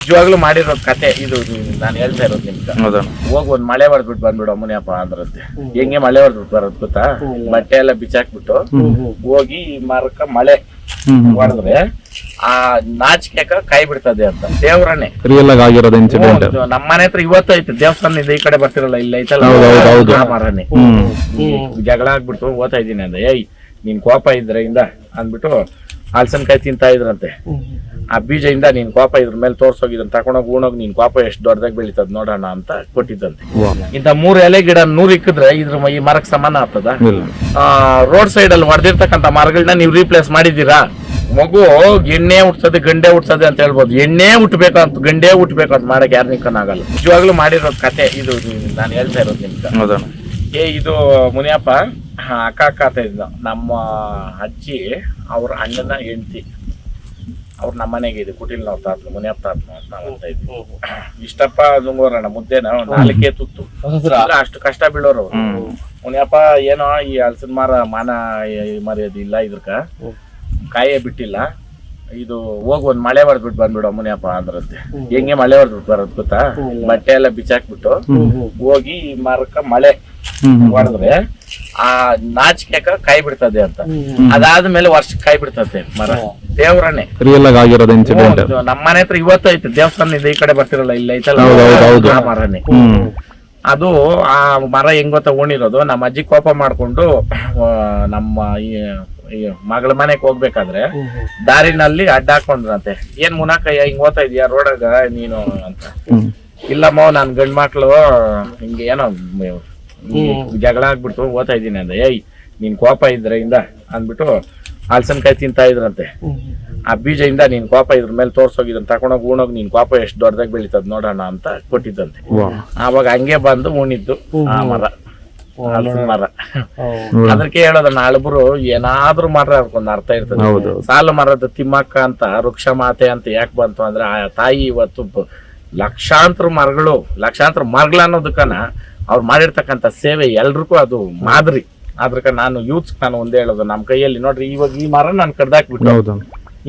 ನಿಜವಾಗ್ಲೂ ಮಾಡಿರೋ ಕತೆ ಇದು ನಾನು ಹೇಳ್ತಾ ಇರೋದು ನಿಮ್ಗೆ. ಹೌದಾ? ಹೋಗ್ ಒಂದ್ ಮಳೆ ಹೊಡೆದ್ಬಿಟ್ಟು ಬಂದ್ಬಿಡು ಅಮ್ಮನಿಯಪ್ಪ ಅಂದ್ರಂತೆ. ಹೆಂಗೆ ಮಳೆ ಹೊಡೆದ್ಬಿಟ್ಟು ಬರೋದ್ ಗೊತ್ತಾ? ಬಟ್ಟೆ ಎಲ್ಲ ಬಿಚ್ಚಾಕ್ಬಿಟ್ಟು ಹೋಗಿ ಮರಕ ಮರಕ್ಕ ಮಳೆ ಹೊಡೆದ್ರೆ ಆ ನಾಚಿಕೆಕ ಕೈ ಬಿಡ್ತದೆ ಅಂತ. ದೇವ್ರನ್ನೇ. ರಿಯಲ್ ಆಗಿ ಆಗಿರೋದು ಇನ್ಸಿಡೆಂಟ್ ನಮ್ಮ ಮನೆ ಹತ್ರ ಇವತ್ತು ಐತೆ. ದೇವಸ್ಥಾನ ಇದೆ ಈ ಕಡೆ ಬರ್ತಿರಲ್ಲ ಇಲ್ಲ ಐತಲ್ಲ ಹೌದು, ಹೌದು, ಹೌದು. ಮರನೇ. ಜಗಳ ಆಗ್ಬಿಟ್ಟು ಓದ್ತಾ ಇದ್ದೀನಿ ಅಂದ. ಏಯ್ ನಿನ್ ಕೋಪ ಇದ್ರೆ ಇಂದ ಅಂದ್ಬಿಟ್ಟು ಹಲಸಿನಕಾಯಿ ತಿಂತಾ ಇದ್ರಂತೆ. ಆ ಬೀಜದಿಂದ ನೀನ್ ಕೋಪ ಇದ್ರ ಮೇಲೆ ತೋರ್ಸೋಗಿದ್ರೆ ತಕೊಂಡೋಗಿ ಉಣೋಗಿ ನೀನ್ ಕೋಪ ಎಷ್ಟು ದೊಡ್ಡದಾಗಿ ಬೆಳೀತದ ನೋಡೋಣ ಅಂತ ಕೊಟ್ಟಿದ್ದಂತೆ. ಇಂತ ಮೂರ್ ಎಲೆ ಗಿಡ ನೂರ್ ಇಕ್ಕಿದ್ರೆ ಇದ್ರ ಈ ಮರಕ್ ಸಮಾನ ಆಗ್ತದ? ರೋಡ್ ಸೈಡ್ ಅಲ್ಲಿ ಹೊಡೆದಿರ್ತಕ್ಕಂಥ ಮರಗಳನ್ನ ನೀವು ರೀಪ್ಲೇಸ್ ಮಾಡಿದ್ದೀರಾ? ಮಗು ಎಣ್ಣೆ ಹುಟ್ಟದೆ ಗಂಡೆ ಹುಟ್ಟದೆ ಅಂತ ಹೇಳ್ಬೋದು. ಎಣ್ಣೆ ಹುಟ್ಟಬೇಕು ಅಂತ ಗಂಡೆ ಹುಟ್ಟಬೇಕು ಅಂತ ಮಾಡಕ್ ಯಾರು ನಿಕ್ಕನಾಗಲ್ಲ ನಿಜವಾಗ್ಲೂ ಮಾಡಿರೋ ಕತೆ ಇದು ನಾನು ಹೇಳ್ತಾ ಇರೋದು ನಿಮ್ಗೆ. ಹೌದಾ? ಏ ಇದು ಮುನಿಯಪ್ಪ ಅಕ್ಕ ಅಕ್ಕ ಇದ್ದ ನಮ್ಮ ಅಜ್ಜಿ ಅವ್ರ ಅಣ್ಣನ ಹೆಂಡತಿ. ಅವ್ರು ನಮ್ಮ ಮನೆಗೆ ಇದೆ ಕುಟಿಲ್ನವ್ರ ನಾವು ತಾತ್ಲು ಮುನಿಯಪ್ಪ ತಾತ್ಲು ಅಂತ ನಾವ್ ಅಂತ ಇದ್ವಿ. ಇಷ್ಟಪ್ಪ ನುಂಗೋರಣ್ಣ ಮುದ್ದೆನ ನಾಲ್ಕೇ ತುತ್ತು. ಅಷ್ಟು ಕಷ್ಟ ಬೀಳೋರು ಅವ್ರು. ಮುನಿಯಪ್ಪ ಏನೋ ಈ ಹಲಸಿನ ಮಾರ ಮಾನ ಮರ್ಯಾದ ಇಲ್ಲ ಇದ್ರಕ. ಕಾಯೇ ಬಿಟ್ಟಿಲ್ಲ. ಇದು ಹೋಗಿ ಒಂದ್ ಮಳೆ ಹೊಡೆದ್ಬಿಟ್ಟು ಬಂದ್ಬಿಡು ಮುನಿಯಪ್ಪ ಅಂದ್ರಂತೆ. ಹೆಂಗೆ ಮಳೆ ಹೊಡೆದ್ಬಿಟ್ಟು ಬರೋದ್ ಗೊತ್ತಾ? ಬಟ್ಟೆ ಎಲ್ಲ ಬಿಚ್ಚಾಕ್ಬಿಟ್ಟು ಹೋಗಿ ಈ ಮರಕ್ಕ ಮಳೆ ಹೊಡೆದ್ರೆ ಆ ನಾಚಿಕೆಕ ಕೈ ಬಿಡ್ತದೆ ಅಂತ. ಅದಾದ್ಮೇಲೆ ವರ್ಷ ಕೈ ಬಿಡ್ತದೆ ಮರ. ದೇವ್ರನ್ನೇ. ರಿಯಲ್ ಆಗಿ ಆಗಿರೋದು ಇನ್ಸಿಡೆಂಟ್ ಮನೆ ಹತ್ರ ಇವತ್ತು ಐತೆ ದೇವಸ್ಥಾನ ಇದೆ ಈ ಕಡೆ ಬರ್ತಿರಲ್ಲ ಇಲ್ಲ ಐತಲ್ಲ? ಹೌದು, ಹೌದು, ಹೌದು. ಆ ಮರನೇ. ಅದು ಆ ಮರ ಹೆಂಗ್ ಗೊತ್ತಾ ಉಣಿರೋದು ನಮ್ಮ ಅಜ್ಜಿ ಕೋಪ ಮಾಡ್ಕೊಂಡು ಆ, ನಮ್ಮ ಮಗಳ ಮನೆಗೆ ಹೋಗ್ಬೇಕಾದ್ರೆ ದಾರಿನಲ್ಲಿ ಅಡ್ಡ ಹಾಕೊಂಡ್ರಂತೆ. ಏನ್ ಮುನಾಕಯ್ಯ ಹಿಂಗ್ ಓದ್ತಾ ಇದೀಯ ರೋಡಾಗ ನೀನು ಅಂತ. ಇಲ್ಲಮ್ಮ ನಾನ್ ಗಂಡ್ ಮಕ್ಳು ಹಿಂಗೆ ಏನೋ ಜಗಳ ಆಗ್ಬಿಡ್ತು ಓದ್ತಾ ಇದೀನಿ ಅಂದ. ಏಯ್ ನೀನ್ ಕೋಪ ಇದ್ರ ಇಂದ ಅಂದ್ಬಿಟ್ಟು ಹಲಸಿನಕಾಯಿ ತಿಂತಾ ಇದ್ರಂತೆ. ಆ ಬೀಜದಿಂದ ನೀನ್ ಕೋಪ ಇದ್ರ ಮೇಲೆ ತೋರ್ಸೋಗಿದ್ರೆ ತಕೊಂಡೋಗಿ ಉಣೋಗಿ ನೀನ್ ಕೋಪ ಎಷ್ಟು ದೊಡ್ಡದಾಗಿ ಬೆಳೀತದ ನೋಡೋಣ ಅಂತ ಕೊಟ್ಟಿದ್ದಂತೆ. ಆವಾಗ ಹಂಗೆ ಬಂದು ಉಣಿದ್ದು ಆ ಮರ ಹಲಸಿನ ಮರ. ಅದಕ್ಕೆ ಹೇಳೋದ ನಾಳಬ್ರು ಏನಾದ್ರೂ ಮರ ಅದಕ್ಕೊಂದು ಅರ್ಥ ಇರ್ತದೆ. ಸಾಲ ಸಾಲು ಮರದ ತಿಮ್ಮಕ್ಕ ಅಂತ ವೃಕ್ಷ ಮಾತೆ ಅಂತ ಯಾಕೆ ಬಂತು ಅಂದ್ರೆ ಆ ತಾಯಿ ಇವತ್ತು ಲಕ್ಷಾಂತರ ಮರಗಳು ಲಕ್ಷಾಂತರ ಮರಗಳು ಅನ್ನೋದಕ್ಕನ ಅವ್ರು ಮಾಡಿರ್ತಕ್ಕಂಥ ಸೇವೆ ಎಲ್ರಿಗೂ ಅದು ಮಾದರಿ. ಅದ್ರಕ ನಾನು ಯೂತ್ಸ್ ನಾನು ಒಂದೇ ಹೇಳೋದು ನಮ್ಮ ಕೈಯಲ್ಲಿ ನೋಡ್ರಿ ಇವಾಗ ಈ ಮರ ನಾನು ಕಡ್ದಾಕ್ಬಿಟ್ಟು ಹೌದು.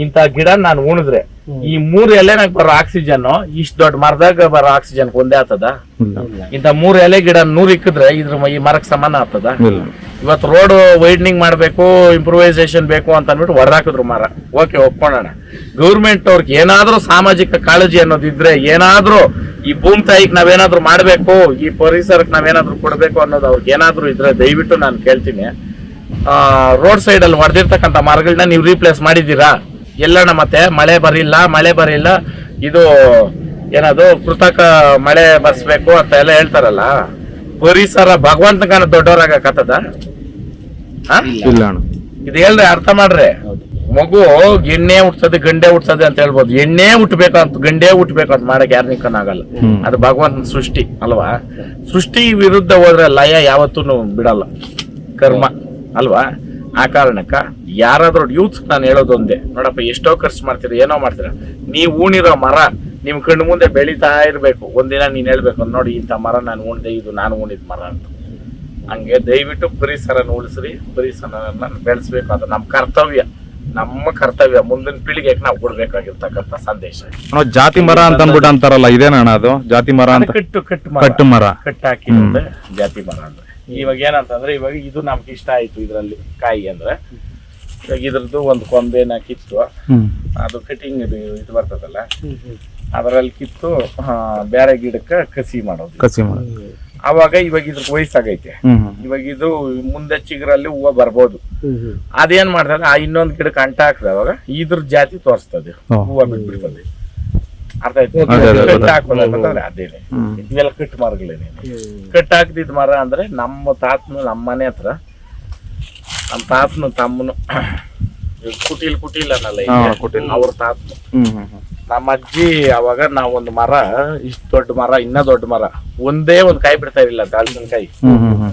ಇಂತ ಗಿಡ ನಾನು ಉಣಿದ್ರೆ ಈ ಮೂರು ಎಲೆನಾಗ ಬರೋ ಆಕ್ಸಿಜನ್ ಇಷ್ಟ ದೊಡ್ಡ ಮರದಾಗ ಬರೋ ಆಕ್ಸಿಜನ್ ಒಂದೇ ಆತದ? ಇಂತ ಇಂಥ ಮೂರು ಎಲೆ ಗಿಡ ನೂರ್ ಇಕ್ಕಿದ್ರೆ ಇದ್ರ ಈ ಮರಕ್ ಸಮಾನ ಆಗ್ತದ ಇಲ್ಲ. ಇವತ್ತು ರೋಡ್ ವೈಡ್ನಿಂಗ್ ಮಾಡಬೇಕು ಇಂಪ್ರೂವೈಸೇಷನ್ ಬೇಕು ಅಂತ ಅಂದ್ಬಿಟ್ಟು ಹೊರಹಾಕಿದ್ರು ಮರ. ಓಕೆ ಒಪ್ಕೊಳ್ಳೋಣ. ಗೌರ್ಮೆಂಟ್ ಅವ್ರಿಗೆ ಏನಾದರೂ ಸಾಮಾಜಿಕ ಕಾಳಜಿ ಅನ್ನೋದಿದ್ರೆ ಏನಾದರೂ ಈ ಭೂಮಿ ತಾಯಿಗೆ ನಾವೇನಾದರೂ ಮಾಡಬೇಕು, ಈ ಪರಿಸರಕ್ಕೆ ನಾವೇನಾದರೂ ಕೊಡಬೇಕು ಅನ್ನೋದು ಅವ್ರಿಗೆ ಏನಾದರೂ ಇದ್ರೆ ದಯವಿಟ್ಟು ನಾನು ಕೇಳ್ತೀನಿ. ರೋಡ್ ಸೈಡಲ್ಲಿ ಹೊಡೆದಿರ್ತಕ್ಕಂಥ ಮರಗಳನ್ನ ನೀವು ರೀಪ್ಲೇಸ್ ಮಾಡಿದ್ದೀರಾ? ಎಲ್ಲಣ್ಣ ಮತ್ತೆ, ಮಳೆ ಬರಿಲ್ಲ ಮಳೆ ಬರಿಲ್ಲ. ಇದು ಏನದು, ಕೃತಕ ಮಳೆ ಬರ್ಸ್ಬೇಕು ಅಂತ ಎಲ್ಲ ಹೇಳ್ತಾರಲ್ಲ. ಪರಿಸರ ಭಗವಂತನ ದೊಡ್ಡವರಾಗಕತ್ತದ? ಹಾ? ಇಲ್ಲ. ಅಣ್ಣ. ಇದು ಹೇಳ್ರಿ ಅರ್ಥ ಮಾಡ್ರಿ. ಮಗು ಎಣ್ಣೆ ಹುಟ್ತದೆ ಗಂಡೆ ಹುಟ್ತದೆ ಅಂತ ಹೇಳ್ಬೋದು. ಎಣ್ಣೆ ಹುಟ್ಟಬೇಕಂತ ಅಂತ ಗಂಡೆ ಹುಟ್ಟಬೇಕಂತ ಅಂತ ಮಾಡಕ್ ಯಾರು ನಿಕ್ಕನಾಗಲ್ಲ. ಅದು ಭಗವಂತನ ಸೃಷ್ಟಿ ಅಲ್ವಾ? ಸೃಷ್ಟಿ ವಿರುದ್ಧ ಹೋದ್ರೆ ಲಯ ಯಾವತ್ತೂ ಬಿಡಲ್ಲ. ಕರ್ಮ ಅಲ್ವಾ? ಆ ಕಾರಣಕ್ಕ ಯಾರಾದ್ರೂ ಯೂತ್ ನಾನು ಹೇಳೋದೊಂದೇ ನೋಡಪ್ಪ ಎಷ್ಟೋ ಖರ್ಚು ಮಾಡ್ತೀರ ಏನೋ ಮಾಡ್ತೀರ. ನೀವು ಉಣಿರೋ ಮರ ನಿಮ್ ಕಣ್ಣು ಮುಂದೆ ಬೆಳೀತಾ ಇರ್ಬೇಕು. ಒಂದಿನ ನೀನ್ ಹೇಳ್ಬೇಕು ನೋಡಿ ಇಂಥ ಮರ ನಾನು ಉಣ್ದೆ ಇದು ನಾನು ಉಣಿದ ಮರ ಅಂತ. ಹಂಗೆ ದಯವಿಟ್ಟು ಪರಿಸರನ ಉಳಿಸ್ರಿ ಪರಿಸರನ ಬೆಳೆಸ್ಬೇಕು ಅದು ನಮ್ಮ ಕರ್ತವ್ಯ ನಮ್ಮ ಕರ್ತವ್ಯ ಮುಂದಿನ ಪೀಳಿಗೆಗೆ ನಾವು ಕೊಡ್ಬೇಕಾಗಿರ್ತಕ್ಕಂಥ ಸಂದೇಶ. ನಾವು ಜಾತಿ ಮರ ಅಂತ ಅಂದ್ಬಿಟ್ಟು ಅಂತಾರಲ್ಲ ಇದೇನಣ್ಣ ಅದು? ಜಾತಿ ಮರ ಅಂತ? ಕಟ್ಟು ಕಟ್ಟು ಮರ. ಕಟ್ಟು ಮರ. ಕಟ್ಟು ಹಾಕಿ ಜಾತಿ ಮರ ಅಂದ್ರೆ. ಇವಾಗ ಏನಂತಂದ್ರೆ ಇವಾಗ ಇದು ನಮ್ಗೆ ಇಷ್ಟ ಆಯ್ತು ಇದರಲ್ಲಿ ಕಾಯಿ ಅಂದ್ರೆ. ಇವಾಗ ಇದ್ರದ್ದು ಒಂದು ಕೊಂಬೆನ ಕಿತ್ತು. ಅದು ಕಟಿಂಗ್ ಇದು ಇದು ಬರ್ತದಲ್ಲ. ಅದರಲ್ಲಿ ಕಿತ್ತು ಆ, ಬೇರೆ ಗಿಡಕ್ಕೆ ಕಸಿ ಮಾಡೋದು. ಕಸಿ ಮರ ಅವಾಗ ಇವಾಗ ಇದ್ರ ವಯಸ್ಸಾಗೈತೆ. ಇವಾಗ ಇದು ಮುಂದೆ ಚಿಗರಲ್ಲಿ ಹೂವು ಬರ್ಬೋದು. ಅದೇನ್ ಮಾಡ್ತದೆ? ಆ ಇನ್ನೊಂದ್ ಗಿಡಕ್ಕೆ ಅಂಟ ಹಾಕ್ದೆ ಅವಾಗ ಇದ್ರ ಜಾತಿ ತೋರಿಸ್ತದೆ. ಹೂವು ಬಿಟ್ಬಿಡ್ತದೆ. ಅರ್ಥ ಆಯ್ತು? ಅದೇನೆ ಹ್ಮ್. ಕಟ್ ಮರಗಳೇನೆ ಕಟ್ ಹಾಕ್ದಿದ್ ಮರ ಅಂದ್ರೆ ನಮ್ಮ ತಾತನು ನಮ್ಮ ಮನೆ ಹತ್ರ ನಮ್ಮ ತಾತನು ತಮ್ಮನು ಕುಟೀಲ್ ಕುಟೀಲ್. ಅನ್ನಲ್ಲ ಅವ್ರ ತಾತನು. ನಮ್ಮ ಅಜ್ಜಿ ಅವಾಗ ನಾವೊಂದು ಮರ, ಇಷ್ಟು ದೊಡ್ಡ ಮರ, ಇನ್ನ ದೊಡ್ಡ ಮರ, ಒಂದೇ ಒಂದ್ ಕಾಯಿ ಬಿಡ್ತಾ ಇರಲಿಲ್ಲ ದಾಳಿಂಬೆ ಹ್ಮ್.